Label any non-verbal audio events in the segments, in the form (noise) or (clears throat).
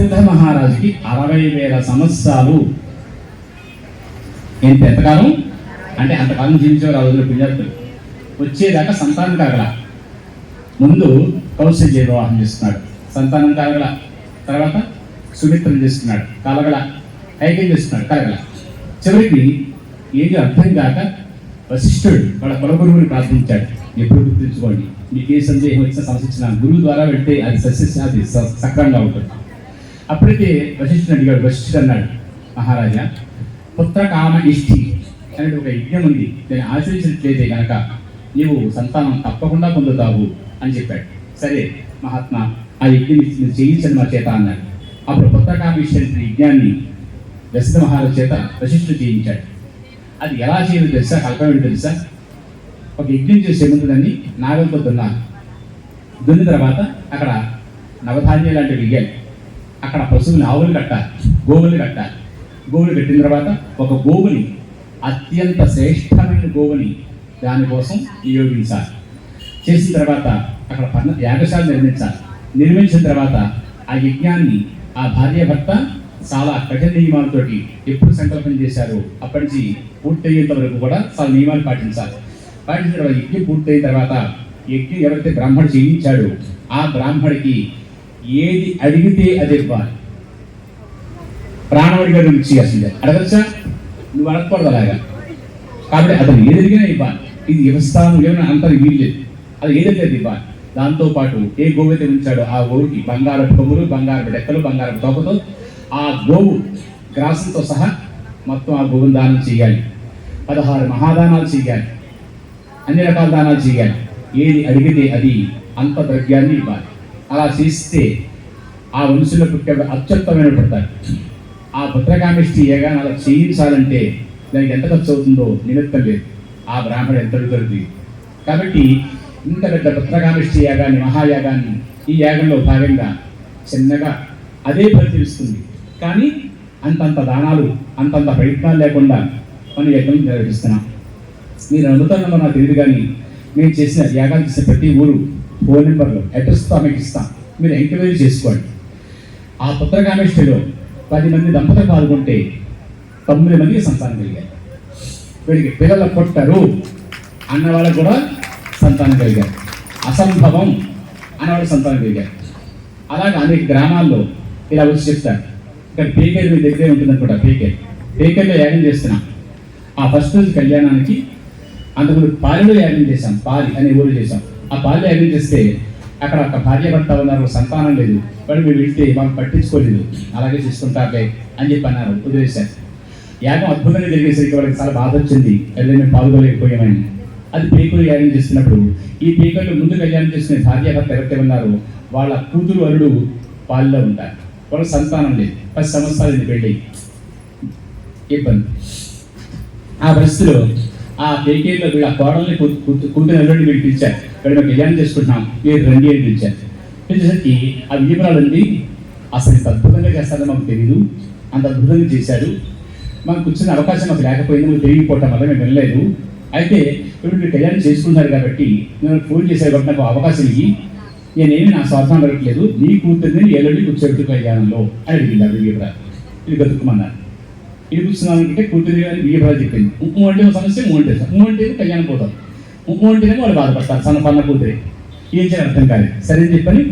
దశరథ మహారాజుకి అరవై వేల సంవత్సరాలు. ఎంత ఎంతకాలం? అంటే అంతకాలం జీవించేవారు ఆ రోజుల్లో పుణ్యాత్తులు వచ్చేదాకా సంతానం కాగల ముందు కౌశల్య వివాహం చేస్తున్నాడు. సంతానం కాగల తర్వాత సుమిత్రం చేస్తున్నాడు. కలగల. ఐక్యం చేస్తున్నాడు. కలగల. చివరికి ఏది అర్థం కాక వశిష్ఠుడు వాళ్ళ కులగురువుని ప్రార్థించాడు. ఎప్పుడు గుర్తుంచుకోండి. మీకు ఏ సందేహం వచ్చినా సమస్య గురువు ద్వారా వెళ్తే అది సస్యశాది సక్రంగా ఉంటుంది. అప్పటికే వశిష్ఠుని అడిగాడు వశిష్ఠుడు అన్నాడు మహారాజా పుత్ర కామ ఇష్టి అనేది ఒక యజ్ఞం ఉంది. దాన్ని ఆచరించినట్లయితే కనుక నీవు సంతానం తప్పకుండా పొందుతావు అని చెప్పాడు. సరే మహాత్మా ఆ యజ్ఞం చేయించండి మా చేత అన్నాడు. అప్పుడు పుత్ర కామ ఇష్టి యజ్ఞాన్ని దశరథ మహారాజు చేత వశిష్ఠుడు చేయించాడు. అది ఎలా చేయాలో తెలుసా? కల్పన తెలుసా? ఒక యజ్ఞం చేసే ముందు దాన్ని నాగంతో దున్నాలి. దున్న తర్వాత అక్కడ నవధాన్యం లాంటివి వెయ్యాలి. అక్కడ పశువుని ఆవులు కట్టాలి గోవులు కట్టాలి. గోవులు కట్టిన తర్వాత ఒక గోవుని అత్యంత శ్రేష్టమైన గోవుని దానికోసం నియోగించాలి చేసిన తర్వాత అక్కడ పన్న యాగశాల నిర్మించాలి. నిర్మించిన తర్వాత ఆ యజ్ఞాన్ని ఆ భార్య భర్త చాలా కఠిన నియమాలతోటి ఎప్పుడు సంకల్పం చేశారో అప్పటి నుంచి పూర్తయ్యేంత వరకు కూడా చాలా నియమాలు పాటించాలి. పాటించిన తర్వాత యజ్ఞం పూర్తయిన తర్వాత యజ్ఞం ఎవరైతే బ్రాహ్మణుడు చేయించాడో ఆ బ్రాహ్మడికి ఏది అడిగితే అది ఇవ్వాలి. ప్రాణవడిగా నువ్వు ఇచ్చేయాల్సిందే అడగచ్చా నువ్వు అడగకూడదు అలాగా. కాబట్టి అతను ఏది అడిగినా ఇవ్వాలి. ఇది వ్యవస్థానం ఏమైనా అంతది వీల్లేదు అది ఏదైతే అది ఇవ్వాలి. దాంతో పాటు ఏ గోవు అయితే ఉంచాడో ఆ గోవుకి బంగారపు కొమ్ములు బంగారపు డెక్కలు బంగారపు తోకతో ఆ గోవు గ్రాసంతో సహా మొత్తం ఆ గోవును దానం చేయాలి. పదహారు మహాదానాలు చేయాలి. అన్ని రకాల దానాలు చేయాలి. ఏది అడిగితే అది అంత ద్రవ్యాన్ని ఇవ్వాలి. అలా చేస్తే ఆ వంశంలో పుట్టే అత్యుత్తమైన పడతాడు ఆ పుత్రకామిష్టి ఏగాని అలా చేయించాలంటే దానికి ఎంత ఖర్చు అవుతుందో నిమిత్తం లేదు. ఆ బ్రాహ్మణ ఎంత దొరుకుతుంది కాబట్టి ఇంత పెద్ద పుత్రకామిష్టి యాగాన్ని మహాయాగాన్ని ఈ యాగంలో భాగంగా చిన్నగా అదే ఫలితం కానీ అంతంత దానాలు అంతంత ప్రయత్నాలు లేకుండా మనం యజ్ఞం నిర్వహిస్తున్నాం. మీరు నమ్ముతారో నాకు తెలియదు కానీ మేము చేసిన యాగాలు చేసిన ప్రతి ఊరు ఫోన్ నెంబర్లో అడ్రస్తో మీకు ఇస్తాం. మీరు ఎంక్వైరీ చేసుకోండి. ఆ పుత్రకామేష్టిలో పది మంది దంపతులు పాల్గొంటే తొమ్మిది మందికి సంతానం కలిగారు వీడికి పిల్లలు కొట్టరు అన్న వాళ్ళకు కూడా సంతానం కలిగారు అసంభవం అన్నవాళ్ళకి సంతానం కలిగారు అలాగే అనేక గ్రామాల్లో ఇలా వచ్చి చెప్తారు. ఇక్కడ పేకేరు మీ దగ్గరే ఉంటుంది అనుకుంటా పేకేరు పేకేరులో యాగం చేస్తున్నాం. ఆ ఫస్ట్ రోజు కళ్యాణానికి అంతకుముందు పాలిలో యాగం చేశాం పాలి అనే ఊరు చేశాం. ఆ పాలి యాగం చేస్తే అక్కడ ఒక భార్య భర్త ఉన్నారు సంతానం లేదు వాడు మీరు వెళ్తే మనం పట్టించుకోలేదు అలాగే చేసుకుంటారులే అని చెప్పి అన్నారు వదిలేశారు. యాగం అద్భుతంగా జరిగేసరికి వాళ్ళకి చాలా బాధ వచ్చింది అదే మేము పాల్గొలేకపోయామని అది పీకులు యాగం చేస్తున్నప్పుడు ఈ పీకలు ముందు కళ్యాణం చేసుకునే భార్య భర్త ఎవరైతే ఉన్నారో వాళ్ళ కూతురు అల్లుడు పాల్లో ఉంటారు. వాళ్ళ సంతానం లేదు పది సంవత్సరాలు పెళ్ళి. ఇబ్బంది. ఆ పరిస్థితిలో ఆ పేకేలో వీళ్ళ కోడల్ని కూతురు అల్లుడిని వీళ్ళు పిలిచారు ఇక్కడ మేము కళ్యాణం చేసుకుంటున్నాం? మీరు రండి అని పిలిచారు పిలిచేసరికి ఆ వివరాలండి అసలు ఇంత అద్భుతంగా చేస్తారని మాకు తెలియదు అంత అద్భుతంగా చేశారు. మాకు కూర్చునే అవకాశం మాకు లేకపోయింది మాకు తెలియకపోవటం వల్ల మేము వెళ్ళలేదు. అయితే ఇప్పుడు మీరు కళ్యాణం చేసుకున్నారు కాబట్టి నేను ఫోన్ చేశారు కాబట్టి నాకు అవకాశం ఇవ్వి నేనేమి నా స్వార్థం పెరగట్లేదు నీ కూతుర్ని ఏళ్ళని కూర్చోబెట్టు కళ్యాణంలో అని అడిగింది ఆ ఇది బతుకుమన్నారు. ఇది చూస్తున్నాను అంటే గారి అని వివరాలు చెప్పింది. ఉప్పు అంటే ఒక సమస్య మూడు అంటే మూడు అంటే కళ్యాణం పోతాం. ఉప్పు అంటేనే వాళ్ళు బాధపడతారు. సన్న పన్న కూతురి. ఏం చేయాలి అర్థం కాలేదు. సరే అని చెప్పని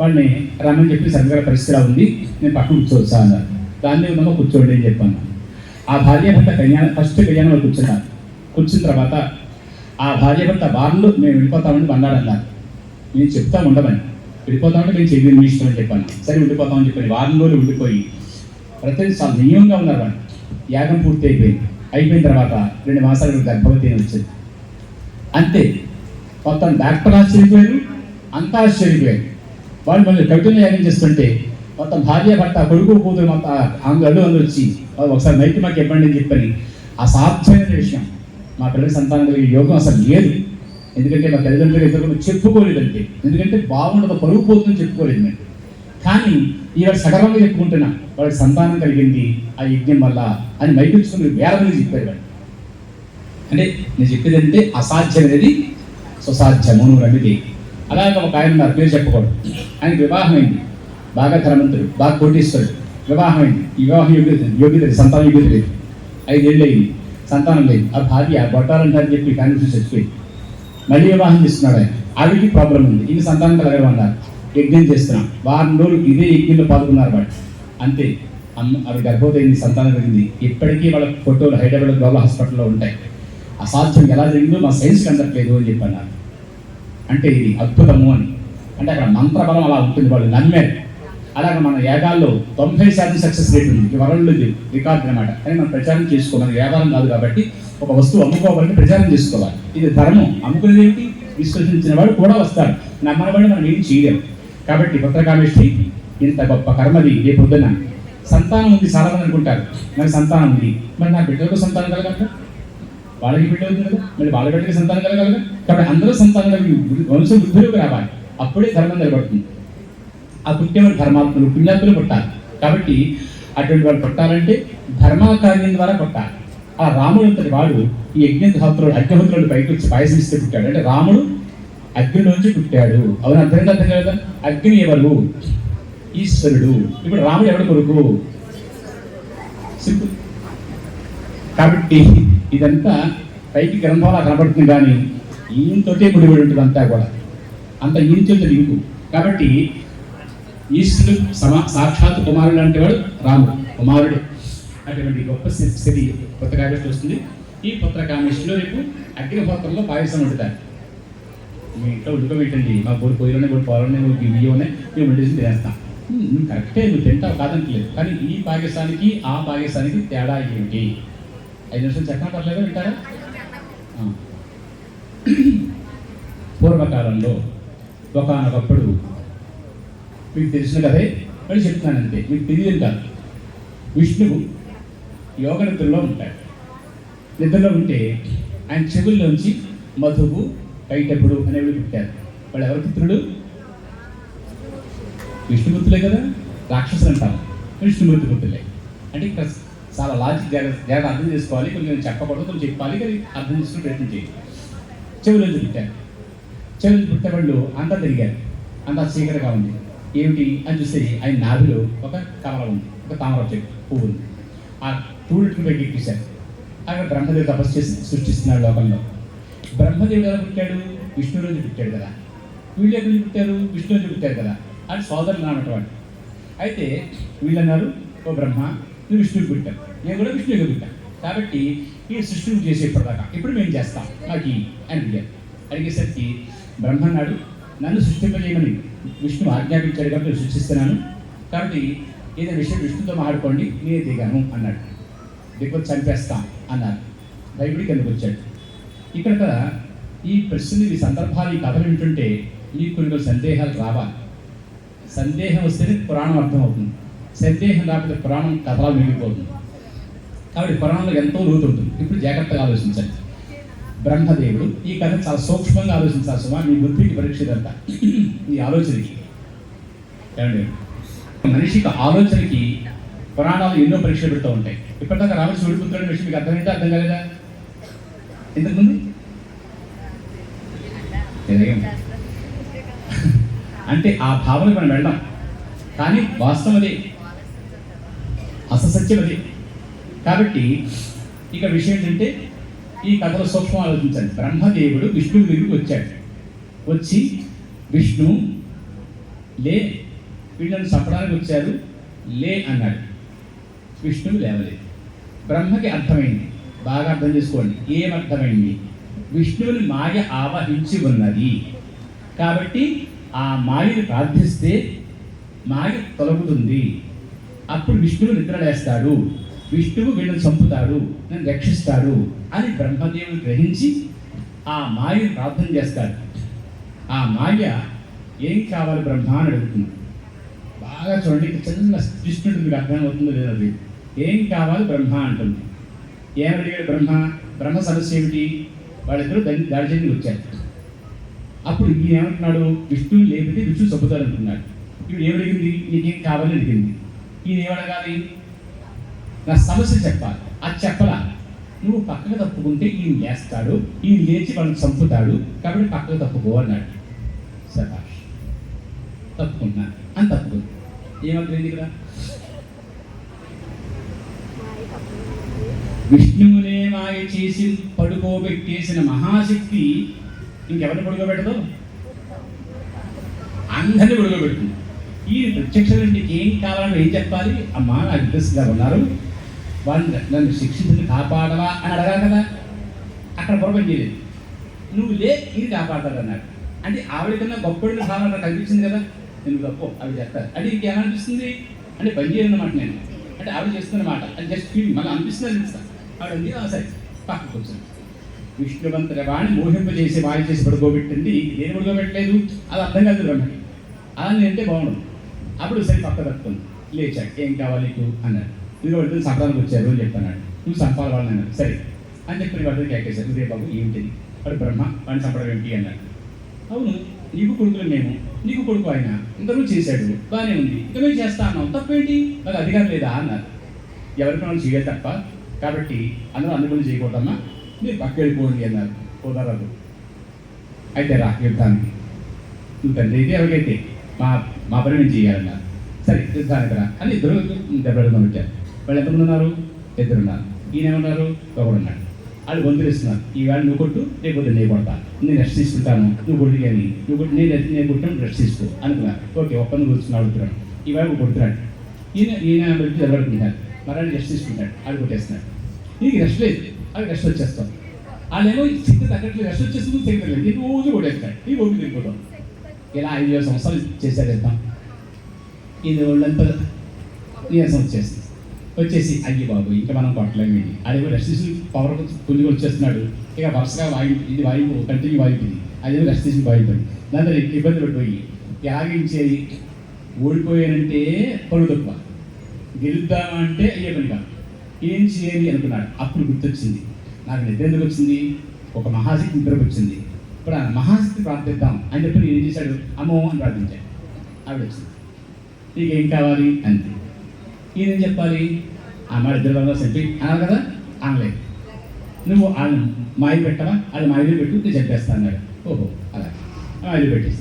వాళ్ళని రమ్మని చెప్పి సరిగ్గా పరిస్థితి ఉంది. నేను పక్కన కూర్చోవచ్చా అన్నారు. దాన్ని ఉందమ్మా కూర్చోండి అని చెప్పాను ఆ భార్య భర్త కళ్యాణం ఫస్ట్ కళ్యాణంలో కూర్చున్నారు. కూర్చున్న తర్వాత ఆ భార్య భర్త వాళ్ళు మేము వెళ్ళిపోతామని అన్నాడు అన్నారు. నేను చెప్తా ఉండమని. వెళ్ళిపోతామంటే మేము చెయ్యి మీ ఇష్టం అని చెప్పాను సరే ఉండిపోతామని చెప్పి వారం రోజులు ఉండిపోయి ప్రతి నియమంగా ఉన్నారు వాళ్ళు యాగం పూర్తి అయిపోయింది అయిపోయిన తర్వాత రెండు మాసాలు గర్భవతి అని వచ్చింది. అంతే. మొత్తం డాక్టర్ ఆశ్చర్యపోయారు అంతా ఆశ్చర్యపోయారు వాళ్ళు మళ్ళీ కవితలు యాగం చేస్తుంటే మొత్తం భార్య భర్త కొడుకు కూతురు మొత్తం అందరూ అడు వచ్చి ఒకసారి మైకి మాకు ఇవ్వండి అని చెప్పని అసాధ్యమైన విషయం. మా పిల్లలకి సంతానం కలిగే యోగం అసలు లేదు. ఎందుకంటే మా తల్లిదండ్రులు చెప్పుకోలేదు చెప్పుకోలేదంటే ఎందుకంటే బాగుండదు పరుగు పోతుందని చెప్పుకోలేదు మేము. కానీ ఇవాళ సగర్వంగా చెప్పుకుంటున్నా వాళ్ళకి సంతానం కలిగింది ఆ యజ్ఞం వల్ల అని మైపించుకుని వేల మంది చెప్పారు వాళ్ళు అంటే నేను చెప్పేది అంటే అసాధ్యమైనది సుసాధ్యము నువ్వు నమ్మితే. అలాగే ఒక ఆయన ఉన్నారు పేరు చెప్పకూడదు. ఆయన వివాహమైంది బాగా ధనవంతుడు బాగా కోటీశ్వరుడు. వివాహమైంది ఈ వివాహం యోగ్యత యోగ్యత లేదు, యోగ్యత లేదు. ఐదేళ్ళు అయింది. సంతానం లేదు. ఆ భార్య బొట్టాలంటారని చెప్పి కానీ చచ్చిపోయింది. మళ్ళీ వివాహం చేస్తున్నాడు ఆయన. ఆవిడికి ప్రాబ్లం ఉంది. ఇది సంతానం కలగమన్నారు యజ్ఞం చేస్తున్నాం వారం రోజులు ఇదే యజ్ఞంలో పాల్గొన్నారు వాళ్ళు అంతే. అమ్మ ఆవిడ గర్భవతి సంతానం జరిగింది ఇప్పటికీ వాళ్ళ ఫోటోలు హైదరాబాద్ గ్లోబల్ హాస్పిటల్లో ఉంటాయి. అసాధ్యం ఎలా జరిగిందో మా సైన్స్కి అందట్లేదు అని చెప్పన్నారు. అంటే ఇది అద్భుతము అని. అంటే అక్కడ మంత్రబలం అలా ఉంటుంది. వాళ్ళు నమ్మారు. అలాగే మన యాగాల్లో తొంభై శాతం సక్సెస్ రేట్ ఉంది. వరల్డ్ రికార్డ్ అనమాట కానీ మనం ప్రచారం చేసుకోవాలి. వ్యాపారం కాదు కాబట్టి ఒక వస్తువు అమ్ముకోవాలంటే ప్రచారం చేసుకోవాలి. ఇది ధర్మం. అమ్ముకునేది ఏమిటి? విశ్వసించిన వాడు కూడా వస్తాడు. నమ్మని వాడు మనం ఏం చేయలేము. కాబట్టి పత్రకామేష్టి ఇంత గొప్ప కర్మది రేపు పొద్దున. సంతానం ఉంది చాలామంది అనుకుంటారు. మరి సంతానం ఉంది. మరి నా బిడ్డలకు సంతానం కలగంట వాళ్ళకి బిడ్డ ఉంది కదా? మరి వాళ్ళ బిడ్డకి సంతానం కలగలగా? కాబట్టి అందరూ సంతానం కలిగి వంశం వృద్ధిలోకి రావాలి. అప్పుడే ధర్మం నిలబడుతుంది. ఆ పుట్టేవాడు ధర్మాత్ములు పుణ్యాత్ములు పుట్టాలి. కాబట్టి అటువంటి వాళ్ళు పుట్టాలంటే ధర్మకార్యం ద్వారా పుట్టాలి. ఆ రాముడు అంతటి వాడు ఈ యజ్ఞహోత్రుడు అగ్నిహోత్రుడు బయటకు వచ్చి పాయసం ఇస్తే పుట్టాడు. అంటే రాముడు అగ్నిలోంచి పుట్టాడు. అవును అర్థం అర్థం కదా. అగ్ని ఎవరు? ఈశ్వరుడు. ఇప్పుడు రాముడు ఎవడు కొడుకు? సింపుల్. కాబట్టి ఇదంతా పైకి గ్రంథంలా కనబడుతుంది కానీ ఈయనతోటే ముడిపడి ఉంటుంది అంతా కూడా. అంత ఈయనతో లింకు కాబట్టి ఈశ్వరుడు సమా సాక్షాత్ కుమారుడు అంటే వాడు రాముడు. కుమారుడు. అటువంటి గొప్ప స్థితి స్థితి పుత్రకామేశ్వరి వస్తుంది. ఈ పుత్రకామేశ్వరిలో రేపు అగ్నిహోత్రంలో పాయసం వండుతారు మీ ఇంట్లో ఉడకబెట్టండి మా బోడి పొయ్యిలోనే బోడి పొలంలోనే బోడి బియ్యంలోనే మేము వండేసి తినేస్తాం. నువ్వు కరెక్టే నువ్వు తింటావు కాదనట్లేదు. కానీ ఈ పాకిస్తాన్కి ఆ పాకిస్తాన్కి తేడా ఏమిటి ఐదు నిమిషాలు చెప్పడం పర్లేదు? వింటారా? (clears throat) పూర్వకాలంలో ఒకనొకప్పుడు మీకు తెలిసిన కదే మళ్ళీ చెప్తున్నాను అంతే. మీకు తెలియదు కాదు. విష్ణువు యోగ నిద్రలో ఉంటాడు. నిద్రలో ఉంటే ఆయన చెవుల్లోంచి మధువు కైటప్పుడు అనేవి పుట్టారు. వాళ్ళు ఎవరి పుత్రుడు? విష్ణుమూర్తులే కదా? రాక్షసులు అంటారు. విష్ణుమూర్తి పుత్రులే. అంటే ఇక్కడ చాలా లాజిక్ జాగ్రత్త జాగ్రత్త అర్థం చేసుకోవాలి. కొంచెం చెప్పకూడదు కొంచెం చెప్పాలి కానీ అర్థం చేసుకుని ప్రయత్నం చేయాలి. చెవులు పుట్టారు. చెవులు పుట్టే వాళ్ళు అంతా తిరిగారు. అంతా చీకటిగా ఉంది. ఏమిటి? అని చూస్తే ఆయన నాభిలో ఒక కమల ఉంది. ఒక తామర చెట్టు పువ్వు ఉంది. ఆ పువ్వులకి పైకి ఎక్కించారు అక్కడ బ్రహ్మదేవి తపస్సు చేసి సృష్టిస్తున్నాడు లోకంలో. బ్రహ్మదేవుడు ఎలా పుట్టాడు? విష్ణు రోజు పుట్టాడు కదా. వీళ్ళు ఎక్కడి నుంచి పుట్టారు? విష్ణు రోజు పుట్టారు కదా. అని సోదరులు అన్నటువంటి. అయితే వీళ్ళు అన్నారు ఓ బ్రహ్మ నువ్వు విష్ణువుకి పుట్టావు. నేను కూడా విష్ణువుకి పుట్టాను. కాబట్టి ఈ సృష్టిని చేసే ఇప్పటిదాకా ఇప్పుడు మేము చేస్తాం. నాకు అని అడిగారు. అడిగేసరికి బ్రహ్మన్నాడు నన్ను సృష్టింపజేయమని విష్ణు ఆజ్ఞాపించాడు కాబట్టి నేను సృష్టిస్తున్నాను. కాబట్టి ఏదైనా విషయం విష్ణుతో మాట్లాడుకోండి నేనే దిగాను అన్నాడు. దిగొచ్చి చంపేస్తాం అన్నారు. భయపడి కిందకు వచ్చాడు. ఇక్కడ ఈ ప్రశ్నలు ఈ సందర్భాలు ఈ కథలు వింటుంటే మీకు కొన్ని కొన్ని సందేహాలు రావాలి. సందేహం వస్తేనే పురాణం అర్థమవుతుంది. సందేహం రాకపోతే పురాణం కథలా మిగిలిపోతుంది. కాబట్టి పురాణంలో ఎంతో లోతు ఉంటుంది. ఇప్పుడు జాగ్రత్తగా ఆలోచించండి. బ్రహ్మదేవుడు ఈ కథ చాలా సూక్ష్మంగా ఆలోచించాలి సుమా మీ బుద్ధికి పరీక్ష ఇదంతా. ఈ ఆలోచనకి. ఏమండి? మనిషికి ఆలోచనకి పురాణాలు ఎన్నో పరీక్షలు పెడుతూ ఉంటాయి. ఇప్పటిదాకా రాముడు సూర్యపుత్రుడు విషయం మీకు అర్థమైతే అర్థం కాలేదా? ఇంతకుముందు? అంటే ఆ భావనకు మనం వెళ్ళాం కానీ వాస్తవం అదే. అససత్యం అదే. కాబట్టి ఇక విషయం ఏంటంటే ఈ కథలో సూక్ష్మం ఆలోచించండి. బ్రహ్మదేవుడు విష్ణువు దగ్గరికి వచ్చాడు. వచ్చి విష్ణు లే వీళ్ళని చంపడానికి వచ్చారు. లే అన్నాడు. విష్ణువు లేవలేదు. బ్రహ్మకి అర్థమైంది. బాగా అర్థం చేసుకోండి. ఏమర్థమైంది? విష్ణువుని మాయ ఆవహించి ఉన్నది. కాబట్టి ఆ మాయని ప్రార్థిస్తే మాయ తొలగుతుంది. అప్పుడు విష్ణువు నిద్రలేస్తాడు. విష్ణువు వీళ్ళని చంపుతాడు. నన్ను రక్షిస్తాడు అని బ్రహ్మదేవుని గ్రహించి ఆ మాయని ప్రార్థన చేస్తాడు. ఆ మాయ ఏం కావాలి బ్రహ్మ అని అడుగుతుంది. బాగా చూడండి చిన్న ట్విస్ట్ మీకు అర్థమవుతుందో లేదో అది. ఏం కావాలి బ్రహ్మ అంటుంది. ఏమడిగాడు బ్రహ్మ బ్రహ్మ సమస్య ఏమిటి? వాళ్ళిద్దరూ దాన్ని దాడి వచ్చారు. అప్పుడు ఈయన ఏమంటున్నాడు? విష్ణువు లేకపోతే విష్ణు చంపుతాడు అంటున్నాడు. ఇప్పుడు ఏమడిగింది నీకేం కావాలని అడిగింది. ఈయన ఏమడగాలి నా సమస్య చెప్పాలి. అది చెప్పలా. నువ్వు పక్కకు తప్పుకుంటే ఈయన లేస్తాడు ఈయన లేచి వాళ్ళని చంపుతాడు కాబట్టి పక్కకు తప్పుకో అన్నాడు. సభాష్. తప్పుకున్నాను అని తప్పుకుంది. ఏమంటుంది ఇక్కడ? విష్ణువునే మాయ చేసి పడుకోబెట్టేసిన మహాశక్తి ఇంకెవరిని పడుకోబెట్టదు? అందరిని పడుకోబెడుతుంది. ఈ ప్రత్యక్ష నీకు ఏం కావాలని ఏం చెప్పాలి? అమ్మా నా తెలుసుగా ఉన్నారు. వాళ్ళని నన్ను శిక్షించి కాపాడవా అని అడగాలి కదా. అక్కడ పొరపాటు చేయలేదు. నువ్వు లే ఇది కాపాడతాడు అన్నాడు. అంటే ఆవిడ కన్నా గొప్పడిన భావన నాకు అనిపించింది కదా. నేను గొప్ప అవి చెప్తారు. అంటే ఇంకేమనిపిస్తుంది? అంటే పని చేయనమాట నేను. అంటే ఆవిడ చేస్తున్నమాట అది జస్ట్ ఫీల్ మళ్ళీ అనిపిస్తుంది అనిపిస్తాను ఆవిడ సరే పక్కకు కూర్చొని విష్ణువంతుల వాణి మోహింపజేసి వారి చేసి పడుకోబెట్టింది. నేను పడుకోబెట్టలేదు. అది అర్థం కాదు బ్రహ్మకి. అలా నేనంటే బాగుండదు. అప్పుడు సరే పక్క తప్పుకుంది. లేచాడు. ఏం కావాలి నీకు? అన్నాడు. ఇదిగో వెళ్తే సంపాదనకు వచ్చారు అని చెప్పన్నాడు. నువ్వు సంపాద వాళ్ళని అన్నాడు. సరే. అని చెప్పి వాడిని కేకేశారు ఇదే బాబు ఏమిటి వాడు బ్రహ్మ వాడిని సంపడం ఏంటి? అన్నాడు. అవును నీకు కొడుకులు మేము. నీకు కొడుకు ఆయన. ఇంతకు చేశాడు. బాగానే ఉంది. ఇంకా మేము చేస్తా అన్నాం. తప్పేంటి? నాకు అధికారం లేదా? అన్నారు ఎవరికి మనం చేయాలి తప్ప కాబట్టి అందరూ అందుకని చేయకూడదమ్మా. మీరు పక్క వెళ్ళిపోండి అన్నారు. కుదరదు అయితే రా యుద్ధానికి. నువ్వు తండ్రి అయితే ఎవరికైతే? మా మా పని మేము చేయాలన్నారు. సరే యుద్ధానికి రా. అని ఇద్దరు దెబ్బలు పెట్టారు వాళ్ళు ఎంతమంది ఉన్నారు? ఇద్దరు ఉన్నారు ఈయన ఏమన్నారు? ఒకడు ఉన్నాడు. వాళ్ళు వంతులిస్తున్నారు ఈవేళ నువ్వు కొట్టు రేపు పొద్దున్న నేను కొడతా. నేను రెస్ట్ తీసుకుంటాను నువ్వు కొట్టు కానీ నువ్వు కొట్టి నేను నేను కొట్టాను రెస్ట్ తీసుకో అనుకున్నాను ఓకే ఒక్కరిని కూర్చుని అడుగుతున్నాడు ఈవేళ కొడుతున్నాడు. ఈయన ఈయన పెట్టి దెబ్బడుకుంటాడు మరణి రెస్ట్ తీసుకుంటాడు. ఆడు కొట్టేస్తున్నాడు. నీకు రెస్ట్ లేదు. అది రెస్ట్ వచ్చేస్తాం వాళ్ళేమో శక్తి తగ్గట్లేదు రెస్ట్ వచ్చేస్తుంది తిరగలేదు నీకు రోజు కొట్టేస్తాడు. నీ ఓపిక తిరిగిపోతాం ఇలా ఐదు వేల సంవత్సరాలు చేశాడు యుద్ధం ఇది వాళ్ళంతా నీరసం వచ్చేస్తుంది వచ్చేసి అయ్యి బాబు ఇంకా మనం కొట్టలేము ఇది. అది కూడా రెస్ట్ పవర్ పుల్లిగా వచ్చేస్తున్నాడు. ఇక వరుసగా వాయు ఇది వాయువు కంటిన్యూ వాయుతుంది అది రెస్ట్ తీసి వాయుతుంది దాంతో ఇబ్బంది పడిపోయి త్యాగించేది ఓడిపోయానంటే పరుగు తక్కువ. గెలుద్దామంటే అయ్యే పని కాదు ఏం చేయాలి అనుకున్నాడు? అప్పుడు గుర్తొచ్చింది. నాకు నిద్ర ఎందుకు వచ్చింది? ఒక మహాశక్తి నిద్రకు వచ్చింది. ఇప్పుడు ఆ మహాశక్తి ప్రార్థిద్దాం. అని చెప్పి ఏం చేశాడు? అమ్మో అని ప్రార్థించాడు. ఆవిడ వచ్చింది. నీకేం కావాలి? అంతే ఈయన ఏం చెప్పాలి? ఆ మా ఇద్దరు వల్ల సెంపి అన్నారు కదా? అనలేదు నువ్వు వాళ్ళు మాయ పెట్టవా? వాళ్ళు మాయలు పెట్టు నేను చెప్పేస్తా అన్నాడు. ఓహో అలా మాయలు పెట్టేసి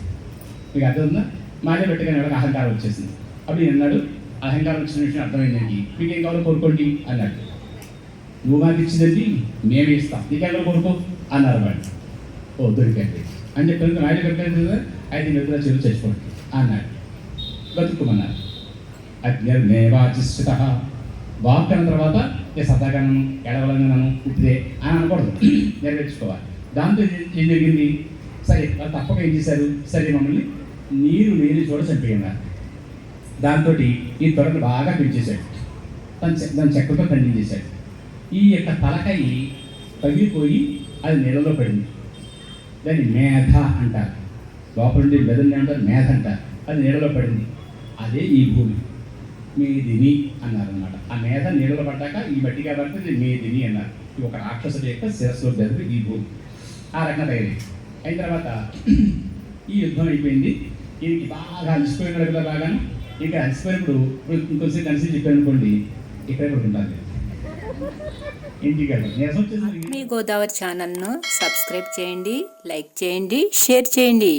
మీకు అర్థం ఉందా? మాయలు పెట్టగానే వాళ్ళకి అహంకారం వచ్చేసింది. అప్పుడు ఈయన అన్నాడు అహంకారం వచ్చిన విషయం అర్థమైందండి. మీకు ఏం కావాలో కోరుకోండి అన్నాడు. నువ్వు మాకు ఇచ్చిందండి మేమే ఇస్తాం. నీకెవరు కోరుకో అన్నారు వాడు. ఓ దొరికండి. అని చెప్పి ఆయన పెట్టారు కదా అయితే నిద్ర చెరువు చచ్చిపోండి అన్నాడు. బతుకుమన్నారు. అజ్ఞర్మేవాచిష్ట వాక్ అన్న తర్వాత ఏ సతాగణం ఎడవలంగనను ఉట్టిదే అని అనకూడదు. నెరవేర్చుకోవాలి. దాంతో ఏం- ఏం జరిగింది? సరే వాళ్ళు తప్పక ఏం చేశారు? సరే మమ్మల్ని నీరు లేని చోట చంపేయన్నారు దాంతో ఈ తొడను బాగా పెంచేశాడు దాని దాని చెక్కతో ఖండించేశాడు ఈ యొక్క తలకాయి పగిలిపోయి అది నీళ్ళలో పడింది. దాన్ని మేధ అంటారు. లోపల నుండి మెదడుని అంటారు? మేధ అంటారు. అది నీళ్ళలో పడింది. అదే ఈ భూమి. మేదిని అన్నారు అనమాట ఆ మేధ నీళ్ళలో పడ్డాక ఈ మట్టి కాబట్టి మేదిని అన్నారు. ఇది ఒక రాక్షసుడి యొక్క శిరస్సు బెదరు ఈ భూమి. ఆ రకంగా తగిలి అయిన తర్వాత ఈ యుద్ధం అయిపోయింది. దీనికి బాగా అలసిపోయిన కదా బాగా ఇక అలసిపోయినప్పుడు ఇప్పుడు ఇంకొంచెం కలిసి చెప్పాను అనుకోండి ఇక్కడ కూడా ఉండాలి. మీ గోదావరి ఛానల్ను సబ్స్క్రైబ్ చేయండి లైక్ చేయండి షేర్ చేయండి.